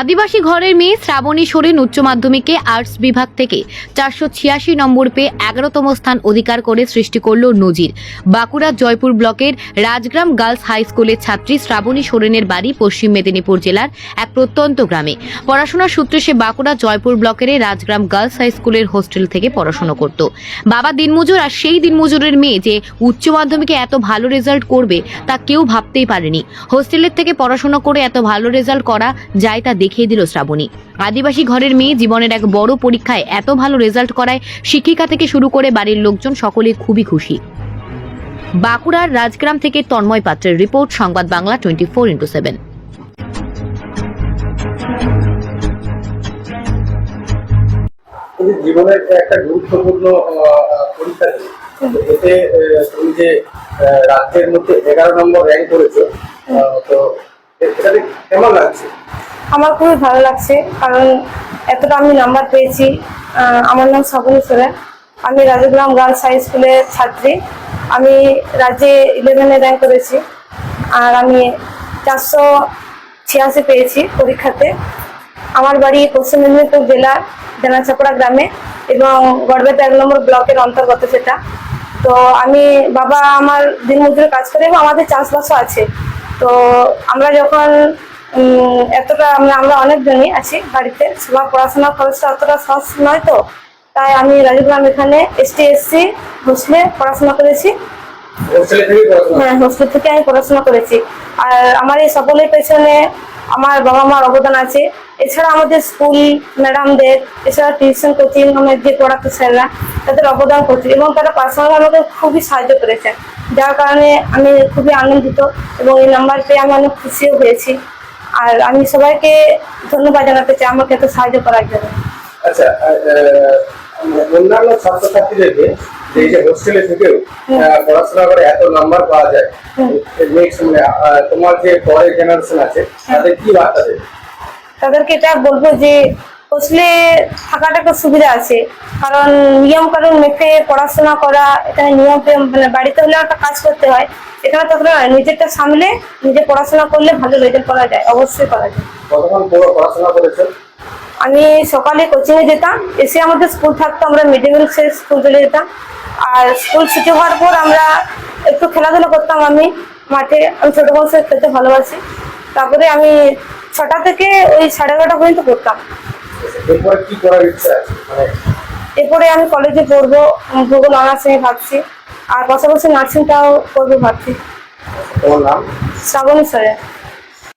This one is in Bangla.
আদিবাসী ঘরের মেয়ে শ্রাবণী সোরেন উচ্চ মাধ্যমিকে আর্টস বিভাগ থেকে চারশো ছিয়াশি নম্বর পেয়ে এগারোতম স্থান অধিকার করে সৃষ্টি করল নজির। বাঁকুড়া জয়পুর ব্লকের রাজগ্রাম গার্লস হাই স্কুলের ছাত্রী শ্রাবণী সোরেনের বাড়ি পশ্চিম মেদিনীপুর জেলার এক প্রত্যন্ত গ্রামে। পড়াশোনার সূত্রে সে বাঁকুড়া জয়পুর ব্লকের রাজগ্রাম গার্লস হাই স্কুলের হোস্টেল থেকে পড়াশোনা করত। বাবা দিনমজুর আর সেই দিনমজুরের মেয়ে যে উচ্চ মাধ্যমিকে এত ভালো রেজাল্ট করবে তা কেউ ভাবতেই পারেনি। হোস্টেলের থেকে পড়াশোনা করে এত ভালো রেজাল্ট করা যায় তা দেখিয়ে দিল শ্রাবণী। আদিবাসী ঘরের মেয়ে জীবনের এক বড় পরীক্ষায় এত ভালো রেজাল্ট করায় শিক্ষিকা থেকে শুরু করে বাড়ির লোকজন সকলে খুবই খুশি। বাঁকুড়ার রাজগ্রাম থেকে তন্ময় পাত্রের report Sangbad Bangla twenty four into seven জীবনের একটা গুরুত্বপূর্ণ পরীক্ষা এতে তুমি যে রাজ্যের মধ্যে এগারো নম্বর র্যাঙ্ক করেছ তো এটাতে কেমন লাগছে? আমার খুবই ভালো লাগছে, কারণ এতটা আমি নাম্বার পেয়েছি। আমার নাম শ্রাবণী সোরেন। আমি রাজগ্রাম গার্লস হাই স্কুলের ছাত্রী। আমি রাজ্যে ইলেভেনে র্যাঙ্ক করেছি। আর আমি চারশো ছিয়াশি পেয়েছি পরীক্ষাতে। আমার বাড়ি পশ্চিম মেদিনীপুর জেলার দেনাচাপড়া গ্রামে এবং গড়বেতা এক নম্বর ব্লকের অন্তর্গত সেটা। তো আমি বাবা আমার দিনমজুরের কাজ করে এবং আমাদের চাষবাসও আছে। তো আমরা যখন এতটা আমরা আমরা অনেকজনই আছি বাড়িতে। সবার পড়াশোনার খরচটা অতটা সহজ নয় তো। তাই আমি রাজগ্রাম এখানে এসটি এসসি হোস্টেলে পড়াশোনা করেছি। হ্যাঁ হোস্টেল থেকে আমি পড়াশোনা করেছি। আর আমার এই সকলের পেছনে আমার বাবা মার অবদান আছে। এছাড়া আমাদের স্কুল ম্যাডামদের এছাড়া টিউশন কোচিং আমার যে পড়াতো স্যাররা তাদের অবদান করছে এবং তারা পার্সোনাল আমাকে খুবই সাহায্য করেছে। যার কারণে আমি খুবই আনন্দিত এবং এই নাম্বার পেয়ে আমি অনেক খুশিও হয়েছি। আর আমি সবাইকে ধন্যবাদ জানাতে চাই আমাকে এত সাহায্য করার জন্য। আচ্ছা অন্যান্য ছাত্রছাত্রীদেরকে এই যে হোস্টেলে থেকেও পড়াশোনা করে এত নাম্বার পাওয়া যায়। নেক্সট মানে তোমার যে পরের জেনারেশন আছে তাদের কি বার্তা দেবে? তাদেরকে এটা বলব যে হোস্টেলে থাকাটা একটা সুবিধা আছে। কারণ নিয়ম কানুন মেপে পড়াশোনা করা এখানে নিয়ম মানে বাড়িতে হলেও একটা কাজ করতে হয়। এখানে নয় নিজেরটা সামলে নিজে পড়াশোনা করলে ভালো রেজাল্ট করা যায় অবশ্যই করা যায়। পড়াশোনা করেছ আমি সকালে কোচিং এ যেতাম এসে আমাদের স্কুল থাকতো আমরা মিড ডে মিল খেয়ে স্কুল চলে যেতাম। আর স্কুল ছুটি হওয়ার পর আমরা একটু খেলাধুলা করতাম আমি মাঠে। আমি ছোটো বয়সে খেলতে ভালোবাসি। তারপরে আমি ছটা থেকে ওই সাড়ে এগারোটা পর্যন্ত পড়তাম। এরপরে কি করার ইচ্ছা আছে? মানে এরপরে আমি কলেজে পড়ব ভূগোল অনার্স নিয়ে ভাবছি। আর পাশাপাশি নার্সিংটাও করব ভাবছি। তোমার নাম? শ্রাবণী স্যারের।